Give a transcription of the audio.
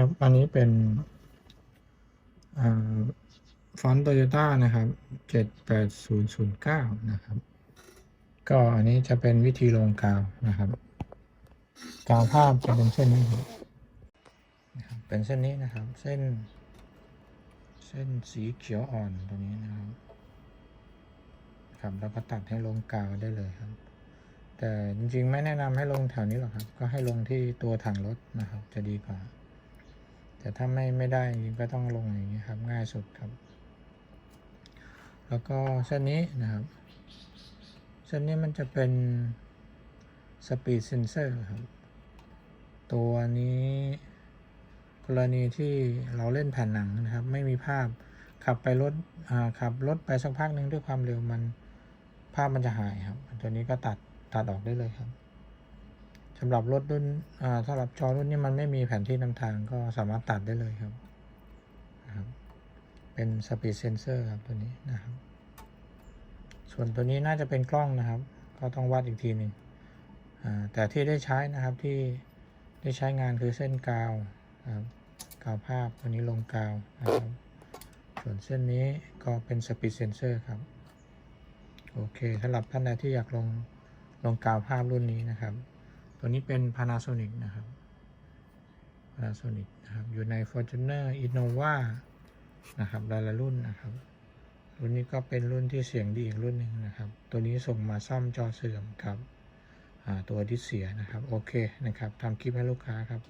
ครับ อันนี้เป็นอฟอนต์โตโยต้านะครับเจ็ดแปดศูนย์ศูนย์เก้านะครับ ก็อันนี้จะเป็นวิธีลงกาวนะครับ กาวภาพจะเป็นเส้นนี้นะครับเป็นเส้นนี้นะครับ เส้น เส้นสีเขียวอ่อนตรงนี้นะครับครับแล้วก็ตัดให้ลงกาวได้เลยครับ แต่จริงๆไม่แนะนำให้ลงแถวนี้หรอกครับ ก็ให้ลงที่ตัวถังรถนะครับ จะดีกว่า แต่ถ้าไม่ไม่ได้จริงก็ต้องลงอย่างนี้ครับง่ายสุดครับ แล้วก็เส้นนี้นะครับเส้นนี้มันจะเป็น speed sensor ครับ ตัวนี้กรณีที่เราเล่นแผ่นหนังนะครับ ไม่มีภาพขับไปรถขับรถไปสักพักหนึ่งด้วยความเร็วมันภาพมันจะหายครับ ตัวนี้ก็ตัดตัดออกได้เลยครับ สำหรับรถรุ่นสำหรับจอรุ่นนี้มันไม่มีแผนที่นำทางก็สามารถตัดได้เลยครับ เป็น speed sensor ครับตัวนี้นะครับ ส่วนตัวนี้น่าจะเป็นกล้องนะครับ ก็ต้องวัดอีกทีหนึ่งอ่าแต่ที่ได้ใช้นะครับที่ได้ใช้งานคือเส้นกาวนะครับกาวภาพตัวนี้ลงกาวนะครับ ส่วนเส้นนี้ก็เป็น speed sensor ครับ โอเคสำหรับท่านใดที่อยากลงลงกาวภาพรุ่นนี้นะครับ ตัวนี้เป็น Panasonic นะครับ Panasonic นะครับ อยู่ใน Fortuner Innova นะครับหลายๆรุ่นนะครับ รุ่นนี้ก็เป็นรุ่นที่เสียงดีอีกรุ่นหนึ่งนะครับ ตัวนี้ส่งมาซ่อมจอเสื่อมครับตัวทิศเสียนะครับ โอเคนะครับทำคลิปให้ลูกค้าครับ